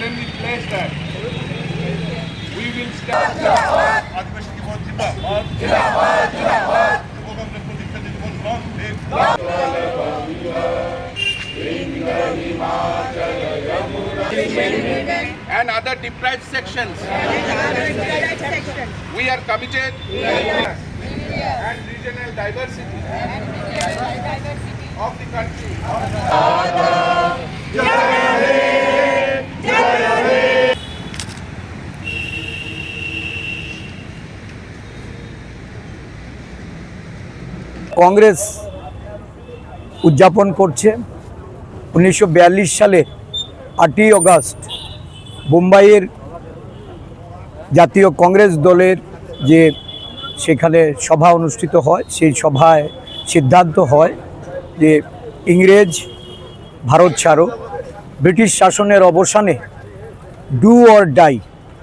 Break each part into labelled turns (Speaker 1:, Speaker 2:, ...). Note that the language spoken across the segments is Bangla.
Speaker 1: solemnly place that we will stand. And other deprived sections. We are committed and regional diversity of the country.
Speaker 2: Congress উদযাপন করছে। উনিশশো বিয়াল্লিশ সালে আটই অগাস্ট বোম্বাইয়ের জাতীয় কংগ্রেস দলের যে সেখানে সভা অনুষ্ঠিত হয়, সেই সভায় সিদ্ধান্ত হয় যে ইংরেজ ভারত ছাড়ো। ব্রিটিশ শাসনের অবসানে ডু অর ডাই,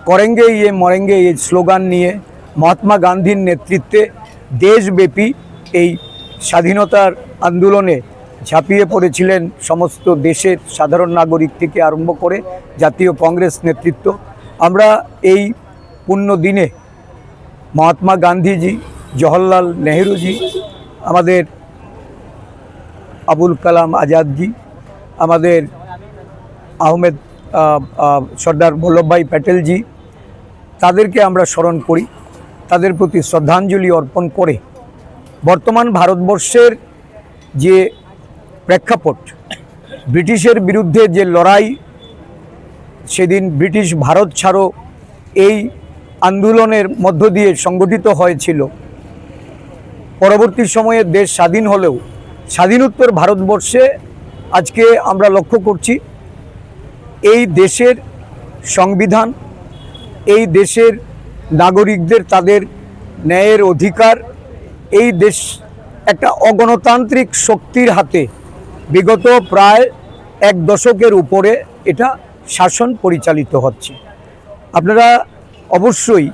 Speaker 2: করেঙ্গে ইয়ে মরেঙ্গে এই স্লোগান নিয়ে মহাত্মা গান্ধীর নেতৃত্বে দেশব্যাপী এই স্বাধীনতার আন্দোলনে ঝাঁপিয়ে পড়েছিলেন সমস্ত দেশের সাধারণ নাগরিক থেকে আরম্ভ করে জাতীয় কংগ্রেস নেতৃত্ব। আমরা এই পুণ্য দিনে মহাত্মা গান্ধীজি জওহরলাল নেহরুজি আমাদের আবুল কালাম আজাদজি আমাদের আহমেদ আহ, আহ, সর্দার বল্লভভাই প্যাটেলজি তাদেরকে আমরা স্মরণ করি। তাদের প্রতি শ্রদ্ধাঞ্জলি অর্পণ করে বর্তমান ভারতবর্ষের যে প্রেক্ষাপট, ব্রিটিশের বিরুদ্ধে যে লড়াই, সেদিন ব্রিটিশ ভারত ছাড়ো এই আন্দোলনের মধ্য দিয়ে সংগঠিত হয়েছিল। পরবর্তী সময়ে দেশ স্বাধীন হলেও স্বাধীনোত্তর ভারতবর্ষে আজকে আমরা লক্ষ্য করছি, এই দেশের সংবিধান, এই দেশের নাগরিকদের তাদের ন্যায়ের অধিকার এই দেশ একটা অগণতান্ত্রিক শক্তির হাতে বিগত প্রায় এক দশকের উপরে এটা শাসন পরিচালিত হচ্ছে। আপনারা অবশ্যই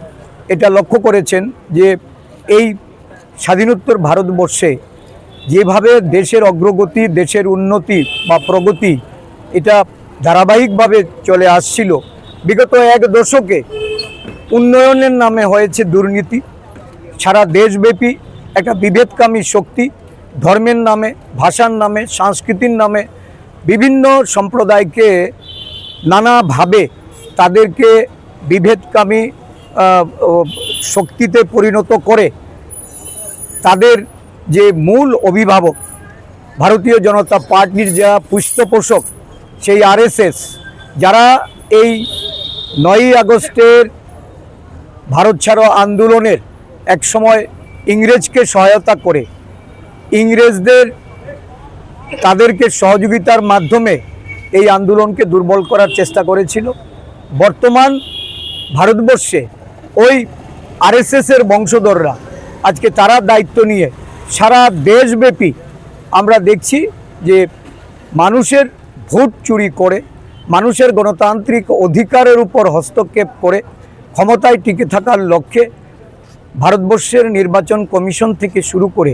Speaker 2: এটা লক্ষ্য করেছেন যে এই স্বাধীনোত্তর ভারতবর্ষে যেভাবে দেশের অগ্রগতি, দেশের উন্নতি বা প্রগতি এটা ধারাবাহিকভাবে চলে আসছিল, বিগত এক দশকে উন্নয়নের নামে হয়েছে দুর্নীতি, সারা দেশব্যাপী একটা বিভেদকামী শক্তি, ধর্মের নামে, ভাষার নামে, সংস্কৃতির নামে বিভিন্ন সম্প্রদায়কে নানাভাবে তাদেরকে বিভেদকামী শক্তিতে পরিণত করে তাদের যে মূল অভিভাবক ভারতীয় জনতা পার্টির যারা পৃষ্ঠপোষক সেই আরএসএস, যারা এই নয়ই আগস্টের ভারত ছাড়ো আন্দোলনের একসময় ইংরেজকে সহায়তা করে ইংরেজদের তাদেরকে সহযোগিতার মাধ্যমে এই আন্দোলনকে দুর্বল করার চেষ্টা করেছিল। বর্তমান ভারতবর্ষে ওই আরএসএসের বংশধররা, আজকে তারা দায়িত্ব নিয়ে সারা দেশব্যাপী আমরা দেখছি যে মানুষের ভোট চুরি করে, মানুষের গণতান্ত্রিক অধিকারের উপর হস্তক্ষেপ করে, ক্ষমতায় টিকে থাকার লক্ষ্যে ভারতবর্ষের নির্বাচন কমিশন থেকে শুরু করে